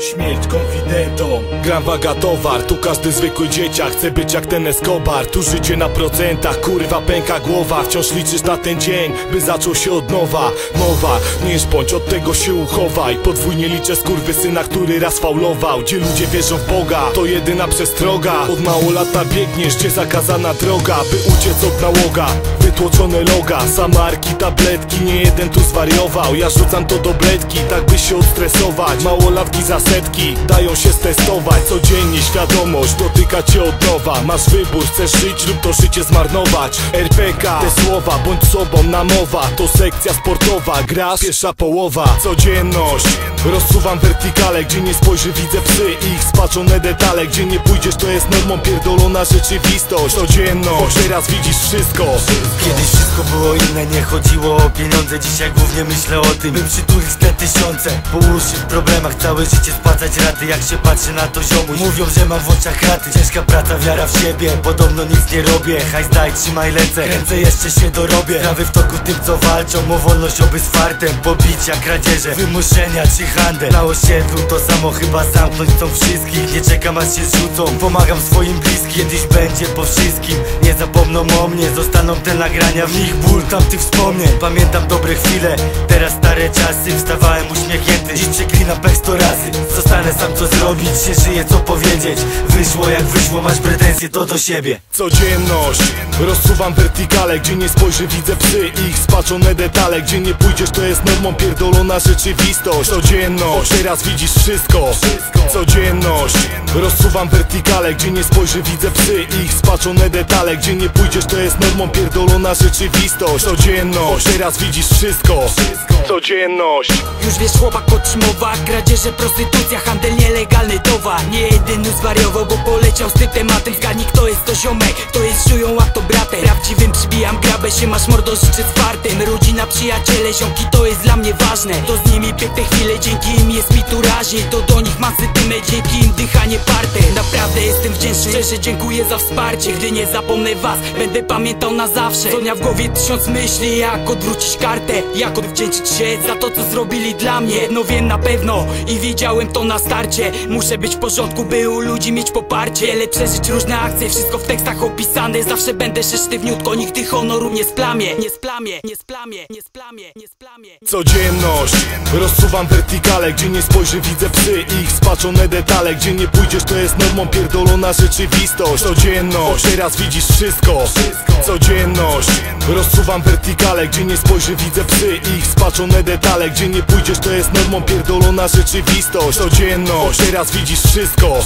śmierć konfidentom. Gram waga towar, tu każdy zwykły dzieciak. Chce być jak ten Escobar, tu życie na procentach. Kurwa pęka głowa, wciąż liczysz na ten dzień By zaczął się od nowa. Mowa, nie bądź, od tego się uchowaj. Podwójnie liczę syna, który raz faulował. Gdzie ludzie wierzą w Boga, to jedyna przestroga. Od mało lata biegniesz, gdzie zakazana droga By uciec od nałoga, wytłoczone loga Samarki, tabletki, nie jeden tu zwariował. Ja rzucam to do bledki, tak by się odstresować. Małolatki za setki, dają się stestować Codziennie świadomość, dotyka cię od nowa. Masz wybór, chcesz żyć lub to życie zmarnować. RPK, te słowa, bądź sobą namowa To sekcja sportowa, grasz, pierwsza połowa. Codzienność, rozsuwam wertykale Gdzie nie spojrzy widzę psy ich spaczone detale. Gdzie nie pójdziesz to jest normą pierdolona rzeczywistość. Codzienność, teraz widzisz wszystko. Kiedyś wszystko było inne, nie chodziło o pieniądze. Dzisiaj głównie myślę o tym, by przytulić te tysiące. Połóż się w problemach, całe życie spłacać raty Jak się patrzy na to ziomuś. Mówią, że mam w oczach kraty Ciężka praca, wiara w siebie. Podobno nic nie robię, hajs daj, trzymaj lecę Kręcę jeszcze się dorobię. Prawy w toku tym co walczą. O wolność oby z fartem Pobicia, kradzieże, wymuszenia czy handel. Na osiedlu to samo chyba zamknąć chcą wszystkich. Nie czekam aż się zrzucą. Pomagam swoim bliskim. Kiedyś będzie po wszystkim. Nie zapomną o mnie. Zostaną te nagrania W nich. Ból tamtych wspomnień. Pamiętam dobre chwile. Teraz stare czasy. Wstawałem uśmiechnięty. Dziś przeklinam pech sto razy Zostanę sam co zrobić Się żyje co powiedzieć. Wyszło jak wyszło Masz pretensje to do siebie. Codzienność Rozsuwam wertykale Gdzie nie spojrzy widzę psy i ich spaczone detale. Gdzie nie pójdziesz to jest normą pierdolona rzeczywistość. Codzienność Teraz widzisz wszystko. Codzienność Rozsuwam wertykale Gdzie nie spojrzy widzę psy i ich spaczone detale. Gdzie nie pójdziesz to jest normą pierdolona rzeczywistość. Codzienność Teraz widzisz wszystko. Codzienność. Już wiesz chłopak podtrzymowała Kradzieże, prostytucja, handel nielegalny towar. Nie jedyny zwariował, bo poleciał z tym tematem. Zgadnij kto jest to ziomek, kto jest czują, a to bratem. Prawdziwym przybijam grabę się, masz mordo życzy czwartym Rodzina, przyjaciele, ziomki to jest dla mnie ważne. To z nimi piękne chwile, dzięki im jest mi tu raźniej. To do nich mam sytymę, dzięki im dychanie parte. Naprawdę jestem wdzięczny, szczerze dziękuję za wsparcie. Gdy nie zapomnę was, będę pamiętał na zawsze. Co dnia w głowie tysiąc myśli, jak odwrócić kartę. Jak odwdzięczyć się za to co zrobili dla mnie. No wiem na pewno i widziałem to na starcie. Muszę być w porządku, by u ludzi mieć poparcie. Ale przeżyć różne akcje, wszystko w tekstach opisane. Zawsze będę się sztywniutko, nigdy honoru nie splamie Nie splamie, nie splamie, nie splamie, nie splamie Codzienność. Rozsuwam wertykale Gdzie nie spojrzy widzę psy. Ich spaczone detale Gdzie nie pójdziesz to jest normą pierdolona rzeczywistość. Codzienność. Teraz widzisz wszystko. Codzienność. Rozsuwam wertykale Gdzie nie spojrzy widzę psy. Ich spaczone detale Gdzie nie pójdziesz to jest normą pierdolona rzeczywistość Codzienność. Teraz widzisz wszystko